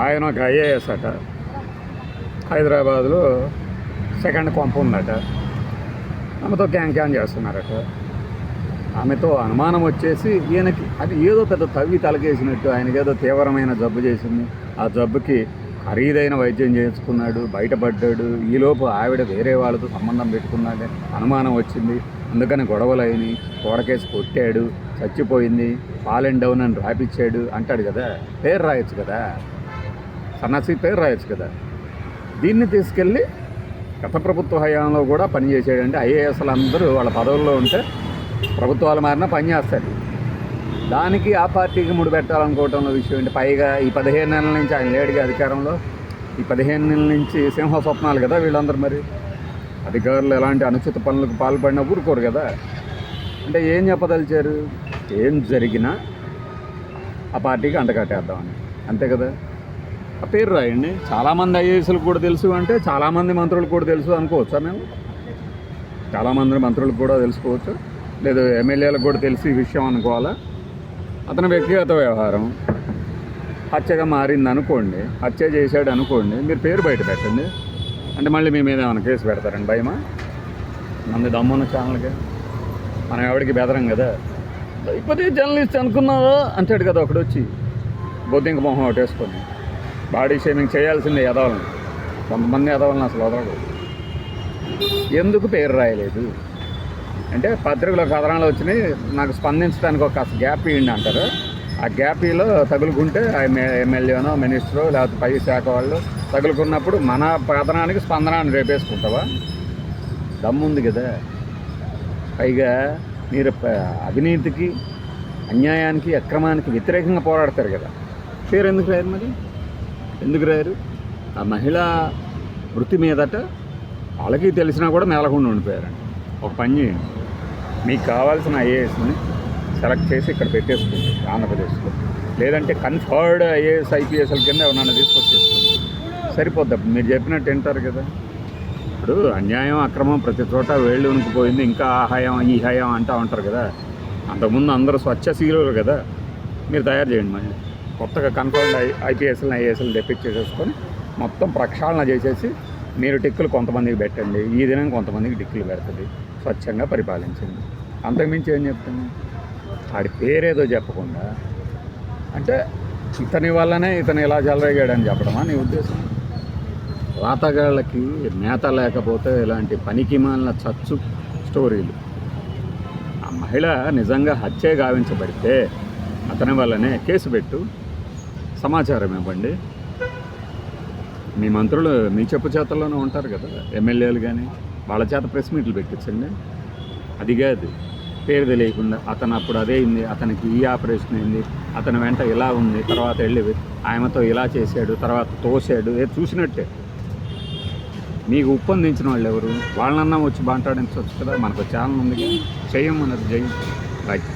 ఆయన ఒక ఐఏఎస్ అట. హైదరాబాద్లో సెకండ్ కొంప ఉందట. ఆమెతో క్యాన్ క్యాన్ చేస్తున్నారట. ఆమెతో అనుమానం వచ్చేసి ఈయనకి అది ఏదో పెద్ద తవ్వి తలకేసినట్టు ఆయనకి ఏదో తీవ్రమైన జబ్బు చేసింది. ఆ జబ్బుకి ఖరీదైన వైద్యం చేసుకున్నాడు బయటపడ్డాడు. ఈలోపు ఆవిడ వేరే వాళ్ళతో సంబంధం పెట్టుకున్నాడు. అనుమానం వచ్చింది. అందుకని గొడవలు అయినాయి కోడకేసి కొట్టాడు. చచ్చిపోయింది. పాలెన్ డౌన్ అని రాపిచ్చాడు. అంటాడు కదా. పేరు రాయొచ్చు కదా. సన్నాసి పేరు రాయొచ్చు కదా. దీన్ని తీసుకెళ్ళి గత ప్రభుత్వ హయాంలో కూడా పనిచేసేయండి ఐఏఎస్లు అందరూ వాళ్ళ పదవుల్లో ఉంటే ప్రభుత్వాలు మారినా పనిచేస్తారు దానికి ఆ పార్టీకి ముడిపెట్టాలనుకోవటంలో విషయం ఏంటి? పైగా ఈ పదిహేను నెలల నుంచి ఆయన లేడుగా అధికారంలో. ఈ పదిహేను నెలల నుంచి సింహ స్వప్నాలు కదా వీళ్ళందరూ మరి? అధికారులు ఎలాంటి అనుచిత పనులకు పాల్పడినా ఊరుకోరు కదా. అంటే ఏం చెప్పదలిచారు? ఏం జరిగినా ఆ పార్టీకి అంటకట్టేద్దామని అంతే కదా? పేరు రాయండి. చాలామంది ఐఏఎస్లకు కూడా తెలుసు అంటే చాలామంది మంత్రులకు కూడా తెలుసు అనుకోవచ్చా మేము? చాలామంది మంత్రులకు కూడా తెలుసుకోవచ్చు. లేదు ఎమ్మెల్యేలకు కూడా తెలిసి ఈ విషయం అనుకోవాలా? అతని వ్యక్తిగత వ్యవహారం. హత్యగా మారింది అనుకోండి. హత్య చేశాడు అనుకోండి. మీరు పేరు బయట పెట్టండి. అంటే మళ్ళీ మీ మీద ఏమైనా కేసు పెడతారండి? భయమా? మంది దమ్మున్న ఛానల్కి. మనం ఎవరికి బెదరం కదా? అయిపోతే జర్నలిస్ట్ అనుకున్నావా? అంటాడు కదా ఒకడు వచ్చి. బొద్దింక మొహం ఒకటి ఒకటేసుకొని బాడీ షేమింగ్ చేయాల్సిందే ఎదవాలని కొంతమంది ఎదవాలని అసలు వదలడు ఎందుకు పేరు రాయలేదు? అంటే పత్రికలో కథనాలు వచ్చినాయి. నాకు స్పందించడానికి ఒక కాస్త గ్యాప్ ఇవ్వండి అంటారు. ఆ గ్యాపీలో తగులుకుంటే ఎమ్మెల్యేనో మినిస్టరో లేకపోతే పై శాఖ వాళ్ళు తగులుకున్నప్పుడు మన కథనానికి స్పందనాన్ని రేపేసుకుంటావా? దమ్ముంది కదా. పైగా మీరు అవినీతికి అన్యాయానికి అక్రమానికి వ్యతిరేకంగా పోరాడతారు కదా. పేరు ఎందుకు లేదు మరి? ఎందుకు రాయారు? ఆ మహిళ వృత్తి మీదట వాళ్ళకి తెలిసినా కూడా మేలకుండా ఉండిపోయారండి. ఒక పని చేయండి. మీకు కావాల్సిన ఐఏఎస్ని సెలెక్ట్ చేసి ఇక్కడ పెట్టేసుకోండి ఆంధ్రప్రదేశ్లో. లేదంటే కన్ఫర్డ్ ఐఏఎస్ ఐపీఎస్ల కింద ఎవరన్నా తీసుకొచ్చేసుకోండి. సరిపోద్ది అప్పుడు. మీరు చెప్పినట్టు వింటారు కదా. ఇప్పుడు అన్యాయం అక్రమం ప్రతి చోట వేళ్ళు ఉనికిపోయింది ఇంకా ఆ హయం ఈ హయం అంటూ ఉంటారు కదా. అంతకుముందు అందరూ స్వచ్ఛ స్వచ్ఛశీలులు కదా. మీరు తయారు చేయండి మళ్ళీ. కొత్తగా కన్ఫర్మ్డ్ ఐ ఐపీఎస్ఎల్ని ఐఏఎస్ఎల్ని తెప్పించేసేసుకొని మొత్తం ప్రక్షాళన చేసేసి మీరు టిక్కులు కొంతమందికి పెట్టండి ఈ దినం కొంతమందికి టిక్కులు పెడుతుంది. స్వచ్ఛంగా పరిపాలించండి. అంతకుమించి ఏం చెప్తాను? ఆడి పేరేదో చెప్పకుండా అంటే ఇతని వల్లనే ఇతను ఇలా చెలరేగాడని చెప్పడమా నీ ఉద్దేశం? రాతగాళ్ళకి నేత లేకపోతే ఇలాంటి పనికి మాలిన చచ్చు స్టోరీలు. ఆ మహిళ నిజంగా హత్యే గావించబడితే అతని వల్లనే కేసు పెట్టు. సమాచారం ఇవ్వండి. మీ మంత్రులు మీ చెప్పు చేతల్లోనే ఉంటారు కదా ఎమ్మెల్యేలు కానీ వాళ్ళ చేత ప్రెస్ మీట్లు పెట్టించండి. అది కాదు పేరు తెలియకుండా అతను అప్పుడు అదే అయింది అతనికి ఈ ఆపరేషన్ అయింది అతని వెంట ఇలా ఉంది తర్వాత వెళ్ళి ఆయనతో ఇలా చేశాడు తర్వాత తోసాడు ఏ చూసినట్టే. మీకు ఉప్పొందించిన వాళ్ళు ఎవరు? వాళ్ళన్నా వచ్చి మాట్లాడించవచ్చు కదా మనకు ఛానల్ ఉంది చేయమన్నది జై. రైట్